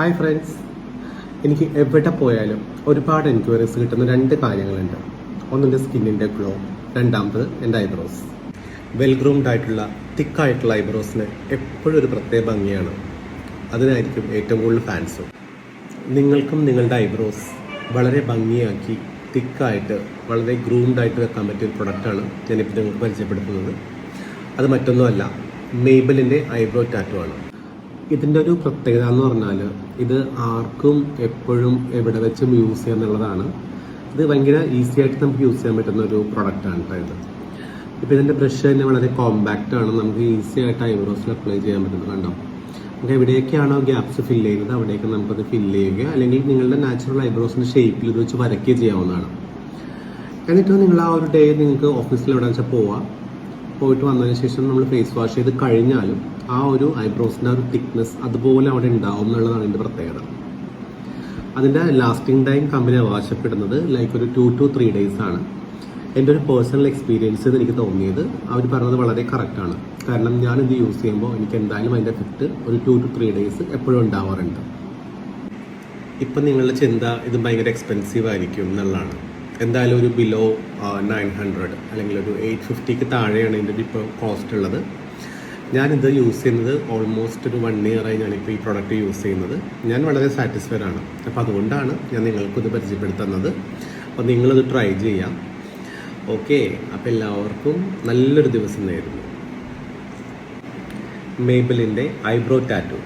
Hi friends എനിക്ക് എവിടെ പോയാലും ഒരുപാട് എൻക്വയറീസ് കിട്ടുന്ന രണ്ട് കാര്യങ്ങളുണ്ട്. ഒന്നിന്റെ സ്കിന്നിന്റെ ഗ്ലോ രണ്ടാമത് എന്റെ ഐബ്രോസ് വെൽ ഗ്രൂംഡ് ആയിട്ടുള്ള തിക്കായിട്ടുള്ള ഐബ്രോസിന് എപ്പോഴും ഒരു പ്രത്യേക ഭംഗിയാണ്. അതിനായിരിക്കും ഏറ്റവും കൂടുതൽ ഫാൻസ് നിങ്ങൾക്കും നിങ്ങളുടെ ഐബ്രോസ് വളരെ ഭംഗിയാക്കി തിക്കായിട്ട് വളരെ ഗ്രൂംഡ് ആയിട്ട് വെക്കാൻ പറ്റിയ ഒരു പ്രൊഡക്റ്റാണ് ഞാനിപ്പോൾ നിങ്ങൾക്ക് പരിചയപ്പെടുത്തുന്നത്. അത് മറ്റൊന്നുമല്ല മെയ്ബലിന്റെ ഐബ്രോ ടാറ്റു ആണ്. ഇതിന്റെ ഒരു പ്രത്യേകത എന്ന് പറഞ്ഞാൽ ഇത് ആർക്കും എപ്പോഴും എവിടെ വെച്ചും യൂസ് ചെയ്യുക എന്നുള്ളതാണ്. ഇത് ഭയങ്കര ഈസി ആയിട്ട് നമുക്ക് യൂസ് ചെയ്യാൻ പറ്റുന്ന ഒരു പ്രൊഡക്റ്റാണ് കേട്ടോ ഇത്. ഇപ്പോൾ ഇതിന്റെ ബ്രഷ് തന്നെ വളരെ കോമ്പാക്റ്റ് ആണ്. നമുക്ക് ഈസി ആയിട്ട് ഐബ്രോസിൽ അപ്ലൈ ചെയ്യാൻ പറ്റുന്നത് കണ്ടോ? നമുക്ക് എവിടെയൊക്കെയാണോ ഗ്യാപ്സ് ഫില്ല് ചെയ്യുന്നത് അവിടെയൊക്കെ നമുക്കത് ഫില്ല് ചെയ്യുക. അല്ലെങ്കിൽ നിങ്ങളുടെ നാച്ചുറൽ ഐബ്രോസിന്റെ ഷേപ്പിൽ ഇത് വെച്ച് വരയ്ക്കുക ചെയ്യാവുന്നതാണ്. എന്നിട്ട് നിങ്ങൾ ആ ഒരു ഡേ നിങ്ങൾക്ക് ഓഫീസിൽ എവിടെ വെച്ചാൽ പോവാം? പോയിട്ട് വന്നതിന് ശേഷം നമ്മൾ ഫേസ് വാഷ് ചെയ്ത് കഴിഞ്ഞാലും ആ ഒരു ഐബ്രോസിന്റെ ഒരു തിക്നെസ് അതുപോലെ അവിടെ ഉണ്ടാവും എന്നുള്ളതാണ് ഇതിന്റെ പ്രത്യേകത. അതിന്റെ ലാസ്റ്റിംഗ് ടൈം കമ്പനി അവകാശപ്പെടുന്നത് ലൈക്ക് ഒരു ടു ടു ത്രീ ഡേയ്സ് ആണ്. എന്റെ ഒരു പേഴ്സണൽ എക്സ്പീരിയൻസ് എന്ന് എനിക്ക് തോന്നിയത് അവർ പറഞ്ഞത് വളരെ കറക്റ്റാണ് കാരണം ഞാൻ ഇത് യൂസ് ചെയ്യുമ്പോൾ എനിക്ക് എന്തായാലും അതിന്റെ എഫക്റ്റ് ഒരു ടു ടു ത്രീ ഡേയ്സ് എപ്പോഴും ഉണ്ടാവാറുണ്ട്. ഇപ്പം നിങ്ങളുടെ ചിന്ത ഇത് ഭയങ്കര എക്സ്പെൻസീവ് ആയിരിക്കും എന്നുള്ളതാണ്. എന്തായാലും ഒരു ബിലോ നയൻ ഹൺഡ്രഡ് അല്ലെങ്കിൽ ഒരു എയ്റ്റ് ഫിഫ്റ്റിക്ക് താഴെയാണ് ഇതിന്റെ ഇപ്പോൾ കോസ്റ്റ് ഉള്ളത്. ഞാനിത് യൂസ് ചെയ്യുന്നത് ഓൾമോസ്റ്റ് ഒരു വൺ ഇയറായി ഞാനിപ്പോൾ ഈ പ്രോഡക്റ്റ് യൂസ് ചെയ്യുന്നത്. ഞാൻ വളരെ സാറ്റിസ്ഫൈഡ് ആണ്. അപ്പോൾ അതുകൊണ്ടാണ് ഞാൻ നിങ്ങൾക്കിത് പരിചയപ്പെടുത്തുന്നത്. അപ്പോൾ നിങ്ങളത് ട്രൈ ചെയ്യാം. ഓക്കെ അപ്പോൾ എല്ലാവർക്കും നല്ലൊരു ദിവസം നേരുന്നു. മേബിളിന്റെ ഐബ്രോ ടാറ്റു